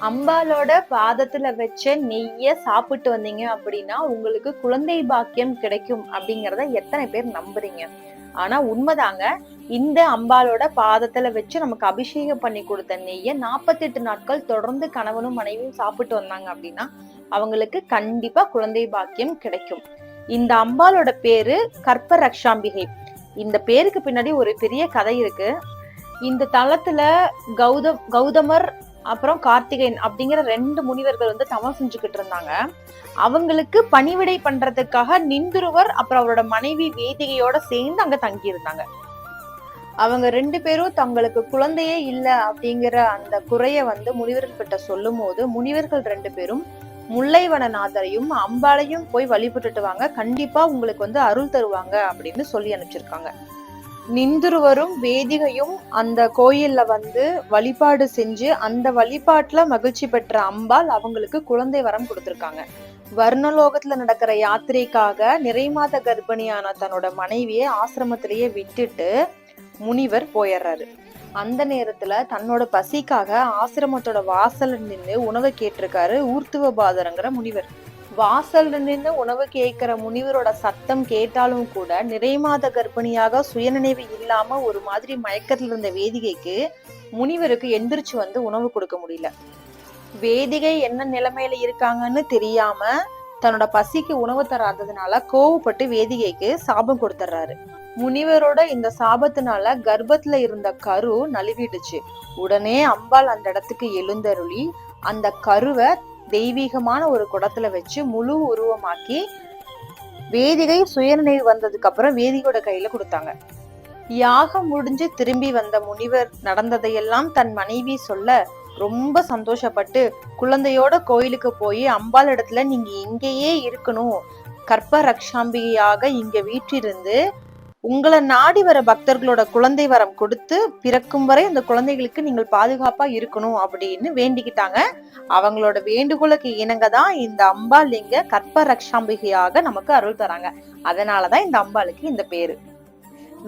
அம்பாலோட பாதத்துல வச்ச நெய்ய சாப்பிட்டு வந்தீங்க அப்படின்னா உங்களுக்கு குழந்தை பாக்கியம் கிடைக்கும் அப்படிங்கறத எத்தனை பேர் நம்புறீங்க? ஆனா உண்மைதாங்க இந்த அம்பாலோட பாதத்துல வச்சு நமக்கு அபிஷேகம் பண்ணி கொடுத்த நெய்ய நாற்பத்தெட்டு நாட்கள் தொடர்ந்து கணவனும் மனைவியும் சாப்பிட்டு வந்தாங்க அப்படின்னா அவங்களுக்கு கண்டிப்பா குழந்தை பாக்கியம் கிடைக்கும். இந்த அம்பாலோட பேரு கற்ப ரக்ஷாம்பிகை இந்த பேருக்கு பின்னாடி ஒரு பெரிய கதை இருக்கு. இந்த தளத்துல கௌதம் கௌதமர் அப்புறம் கார்த்திகேயன் அப்படிங்கிற ரெண்டு முனிவர்கள் வந்து தவம் செஞ்சுக்கிட்டு இருந்தாங்க. அவங்களுக்கு பணிவிடை பண்றதுக்காக நிந்துருவர் அப்புறம் அவரோட மனைவி வேதிகையோட சேர்ந்து அங்க தங்கி இருந்தாங்க அவங்க ரெண்டு பேரும் தங்களுக்கு குழந்தையே இல்லை அப்படிங்கிற அந்த குறைய வந்து முனிவர்கள்கிட்ட சொல்லும் போது முனிவர்கள் ரெண்டு பேரும் முல்லைவனநாதரையும் அம்பாளையும் போய் வழிபட்டுட்டு வாங்க கண்டிப்பா உங்களுக்கு வந்து அருள் தருவாங்க அப்படின்னு சொல்லி அனுப்பிச்சிருக்காங்க. நிந்துருவரும் வேதிகையும் அந்த கோயில்ல வந்து வழிபாடு செஞ்சு அந்த வழிபாட்டுல மகிழ்ச்சி பெற்ற அம்பாள் அவங்களுக்கு குழந்தை வரம் கொடுத்துருக்காங்க. வர்ணலோகத்துல நடக்கிற யாத்திரைக்காக நிறைமாத கர்ப்பிணியான தன்னோட மனைவியை ஆசிரமத்திலேயே விட்டுட்டு முனிவர் போயிடுறாரு. அந்த நேரத்துல தன்னோட பசிக்காக ஆசிரமத்தோட வாசல்ல நின்று உணவை கேட்டிருக்காரு ஊர்த்துவ பாதரங்கிற முனிவர். வாசல்ல நின்று உணவு கேட்கிற முனிவரோட சத்தம் கேட்டாலும் கூட நிறைமாத கர்ப்பிணியாக சுயநினைவு இல்லாம ஒரு மாதிரி மயக்கத்தில் இருந்த வேதிகைக்கு முனிவருக்கு எந்திரிச்சு வந்து உணவு கொடுக்க முடியல. வேதிகை என்ன நிலைமையில இருக்காங்கன்னு தெரியாம தன்னோட பசிக்கு உணவு தராததுனால கோவப்பட்டு வேதிகைக்கு சாபம் கொடுத்துட்றாரு முனிவரோட இந்த சாபத்தினால கர்ப்பத்துல இருந்த கரு நழுவிடுச்சு. உடனே அம்பாள் அந்த இடத்துக்கு எழுந்தருளி அந்த கருவை தெய்வீகமான ஒரு குடத்துல வச்சு முழு உருவமாக்கி வேதிகை சுயநினைவு வந்ததுக்கு அப்புறம் வேதிகையோட கையில கொடுத்தாங்க. யாகம் முடிஞ்சு திரும்பி வந்த முனிவர் நடந்ததையெல்லாம் தன் மனைவி சொல்ல ரொம்ப சந்தோஷப்பட்டு குழந்தையோட கோயிலுக்கு போய் அம்பாள் இடத்துல நீங்க இங்கேயே இருக்கணும். கற்ப ரக்ஷாம்பிகையாக இங்க வீற்றிருந்து உங்களை நாடி வர பக்தர்களோட குழந்தை வரம் கொடுத்து பிறக்கும் வரை அந்த குழந்தைகளுக்கு நீங்கள் பாதுகாப்பா இருக்கணும் அப்படின்னு வேண்டிக்கிட்டாங்க. அவங்களோட வேண்டுகோளுக்கு இணங்க தான் இந்த அம்பாள் இங்க கற்ப ரக்ஷாம்பிகையாக நமக்கு அருள் தராங்க. அதனாலதான் இந்த அம்பாளுக்கு இந்த பேரு.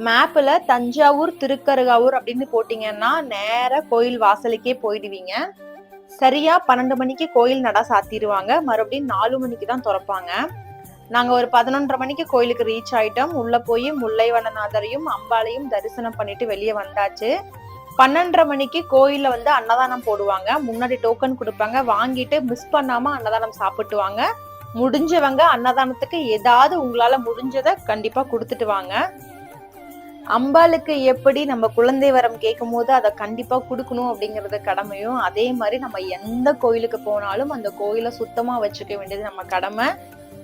மேப்ல தஞ்சாவூர் திருக்கருகாவூர் அப்படின்னு போட்டீங்கன்னா நேராக கோயில் வாசலுக்கே போயிடுவீங்க. சரியா பன்னெண்டு மணிக்கு கோயில் நட சாத்திடுவாங்க. மறுபடியும் நாலு மணிக்கு தான் திறப்பாங்க. நாங்கள் ஒரு பதினொன்றரை மணிக்கு கோயிலுக்கு ரீச் ஆயிட்டோம். உள்ள போய் முல்லைவனநாதரையும் அம்பாளையும் தரிசனம் பண்ணிட்டு வெளியே வந்தாச்சு. பன்னெண்டரை மணிக்கு கோயிலில் வந்து அன்னதானம் போடுவாங்க. முன்னாடி டோக்கன் கொடுப்பாங்க. வாங்கிட்டு மிஸ் பண்ணாமல் அன்னதானம் சாப்பிட்டு வாங்க. முடிஞ்சவங்க அன்னதானத்துக்கு ஏதாவது உங்களால் முடிஞ்சதை கண்டிப்பாக கொடுத்துட்டு வாங்க. அம்பாளுக்கு எப்படி நம்ம குழந்தை வரம் கேட்கும் போது அதை கண்டிப்பாக கொடுக்கணும் அப்படிங்கிறது கடமையும் அதே மாதிரி நம்ம எந்த கோயிலுக்கு போனாலும் அந்த கோயிலை சுத்தமாக வச்சுக்க வேண்டியது நம்ம கடமை.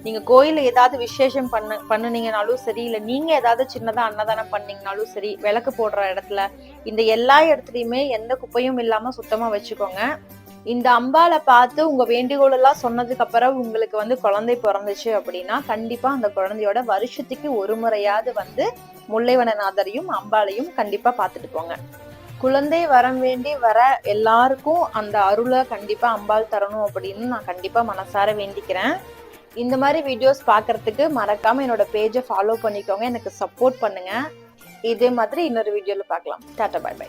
நீங்க கோயிலில் ஏதாவது விசேஷம் பண்ண பண்ணுனீங்கனாலும் சரி இல்ல நீங்க ஏதாவது சின்னதா அன்னதானம் பண்ணீங்கனாலும் சரி விளக்கு போடுற இடத்துல இந்த எல்லா இடத்துலயுமே எந்த குப்பையும் இல்லாம சுத்தமா வச்சுக்கோங்க. இந்த அம்பாளை பார்த்து உங்க வேண்டுகோள் எல்லாம் சொன்னதுக்கு அப்புறம் உங்களுக்கு வந்து குழந்தை பிறந்துச்சு அப்படின்னா கண்டிப்பா அந்த குழந்தையோட வருஷத்துக்கு ஒரு முறையாவது வந்து முல்லைவனநாதரையும் அம்பாளையும் கண்டிப்பா பார்த்துட்டு போங்க. குழந்தை வரம் வேண்டி வர எல்லாருக்கும் அந்த அருளை கண்டிப்பா அம்பாள் தரணும் அப்படின்னு நான் கண்டிப்பா மனசார வேண்டிக்கிறேன். இந்த மாதிரி வீடியோஸ் பார்க்கறதுக்கு மறக்காம என்னோட பேஜை ஃபாலோ பண்ணிக்கோங்க. எனக்கு சப்போர்ட் பண்ணுங்க. இதே மாதிரி இன்னொரு வீடியோல பார்க்கலாம். Tata bye bye